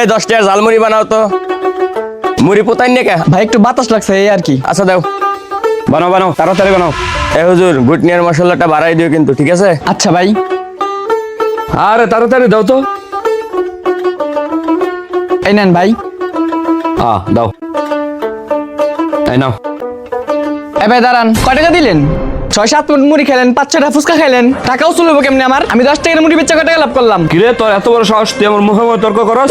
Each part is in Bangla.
এই দশ টাকার ঝালমুড়ি বানাও তো। মুড়ি পোতাই নে ভাই একটু বাতাস লাগছে এই আর কি। আচ্ছা দাও। বানাও বানাও তাড়াতাড়ি বানাও। এ হুজুর গুটনিয়ার মশলাটা বাড়াই দিও কিন্তু ঠিক আছে? আচ্ছা ভাই। আরে তাড়াতাড়ি দাও তো। এই নেন ভাই। আ দাও। এই নাও। এ ভাই দাঁড়ান কয় টাকা দিলেন? ছয় সাত মিনিট মুড়ি খেলেন পাঁচ ছটা ফুচকা খাইলেন টাকাও চলবো কেমনি আমার? আমি দশ টাকার মুড়ি বেচা টাকা লাভ করলাম? কিরে তোর এত বড় সাহস তুই আমার মুখে তর্ক করস?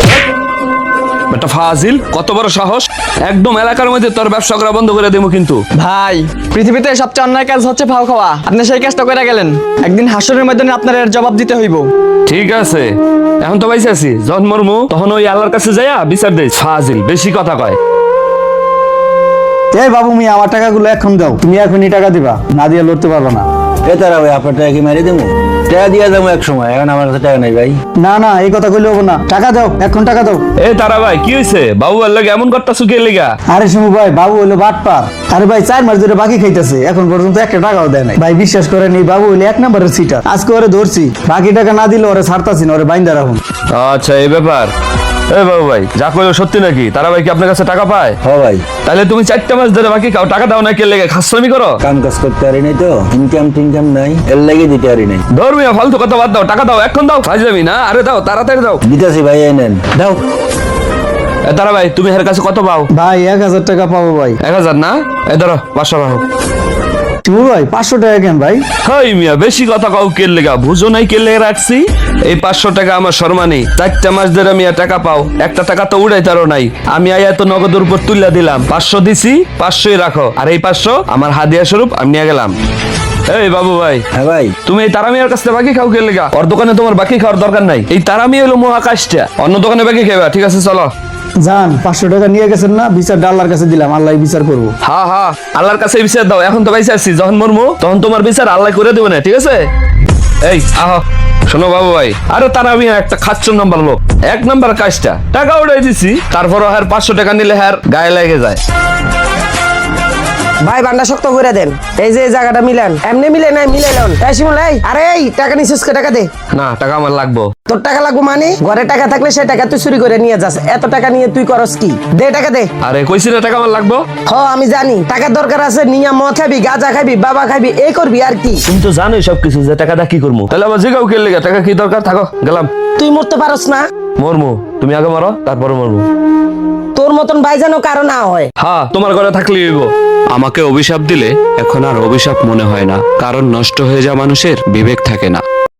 একটা ফাজিল কত বড় সাহস। একদম এলাকার মধ্যে তোর ব্যবসা করা বন্ধ করে দেবো কিন্তু। ভাই পৃথিবীতে সবচেয়ে অন্যায় কাজ হচ্ছে ফাও খাওয়া। আপনি সেই কাজটা করে গেলেন। একদিন হাসরের ময়দানে আপনার এর জবাব দিতে হইব। ঠিক আছে। এখন তো পাইছে আছি। যখন মরমু তখন ওই আল্লাহর কাছে যাইয়া বিচার দেই। ফাজিল বেশি কথা কয়। এই বাবু মিয়া আমার টাকাগুলো এখন দাও। তুমি এখনই টাকা দিবা না দিয়ে লড়তে পারব না। এ তারা ভাই আপনার টাকা কি মেরে দেবো? টাকা দিয়ে যাব এক সময় এখন আমার কাছে টাকা নেই ভাই। না না এই কথা কইলে হব না। টাকা দাও এখন টাকা দাও। এ তারা ভাই কি হয়েছে বাবু আর লাগে এমন করতেছো কে লেগা? আরে শুনু ভাই বাবু হইল বাটপার। আরে ভাই চার মাস ধরে বাকি খাইতেছে এখন পর্যন্ত একটা টাকাও দেয় নাই। ভাই বিশ্বাস করেন এই বাবু হইলে এক নম্বরের সিটার আজকে ওরে ধরছি বাকি টাকা না দিলে ওরে ছাড়তাছি না ওরে বাইন্দা রাখুন। আচ্ছা এই ব্যাপার। এ বাবু ভাই যা কইলো সত্যি নাকি? তারা ভাই কি আপনার কাছে টাকা পায়? হ ভাই। তাহলে তুমি চারটা মাস ধরে বাকি খাও টাকা দাও না কে লেগে খাসরামি করো? কাম কাজ করতে পারি নাই তো ইনকাম টিনকাম নাই এর লাগে দিতে পারি নাই। ধর্মীয় ফালতু কথা বাদ দাও টাকা দাও এখন দাও ফাজলামি না আরে দাও তাড়াতাড়ি দাও। দিতেছি ভাই এই নেন। দাও। এ তারা ভাই তুমি এর কাছে কত পাও? ভাই এক হাজার টাকা পাবো ভাই। এক হাজার না? এ ধরো পাঁচশো পাও ভাই পাঁচশো টাকা কেন ভাই? হাই মিয়া বেশি কথা কাউ কে লেগা? বুঝো নাই লেগে রাখছি? এই পাঁচশো টাকা আমার শর্মানি চারটা মাস ধরে মিয়া টাকা পাও একটা টাকা তো উড়াই তারও নাই। আমি আয়া তো নগদের উপর তুলে দিলাম। পাঁচশো দিছি পাঁচশোই রাখো। আর এই পাঁচশো আমার হাদিয়া স্বরূপ আমি নিয়ে গেলাম। এই বাবু ভাই হ্যাঁ ভাই। তুমি এই কাছ বাকি খাও কে লেগা? ওর দোকানে তোমার বাকি খাওয়ার দরকার নাই। এই তারা হলো মহাকাশটা। অন্য দোকানে বাকি খাইবা ঠিক আছে চলো। যান পাঁচশো টাকা নিয়ে গেছেন না? বিচার আল্লাহর কাছে দিলাম আল্লাহ বিচার করব। হা হা, আল্লাহর কাছে বিচার দাও, এখন তো পাইছে আসছি যখন মরমু, তখন তোমার বিচার আল্লাহ করে দেবো না, ঠিক আছে? এই, আহ, শোনো বাবু ভাই, আরে তার আমি একটা খাচ্ছ নাম্বার লোক, এক নাম্বার কাজটা, টাকা উঠাই দিছি তারপর হ্যাঁ পাঁচশো টাকা নিলে হ্যাঁ গায়ে লেগে যায়। ভাই বান্ডা শক্ত করে দেন। এই যে জায়গাটা মিলান। এমনি মিলে নাই মিলাইলন এই শিমুল এই আরে এই টাকা নিছিস কে? টাকা দে। না টাকা আমার লাগবো। তোর টাকা লাগবো মানে? ঘরে টাকা থাকলে সেই টাকা তুই চুরি করে নিয়ে যাস। এত টাকা নিয়ে তুই করস কি? দে টাকা দে। আরে কইছি না টাকা আমার লাগবো? হ আমি জানি। টাকার দরকার আছে নিয়া মদ খাবি গাঁজা খাবি বাবা খাবি এই করবি আর কি? তুমি তো জানোই সবকিছু যে টাকাটা কি করব তাহলে আবার জিগাও কে লেগে টাকা কি দরকার? থাকো গেলাম। তুই মরতে পারস না? মরমু। তুমি আগে মারো তারপরে মরমু। তোর মতন ভাই যেন কারও না হয়। হ্যাঁ তোমার ঘরে থাকলেই হইব। আমাকে অভিশাপ দিলে এখন আর অভিশাপ মনে হয় না, কারণ নষ্ট হয়ে যাওয়া মানুষের বিবেক থাকে না।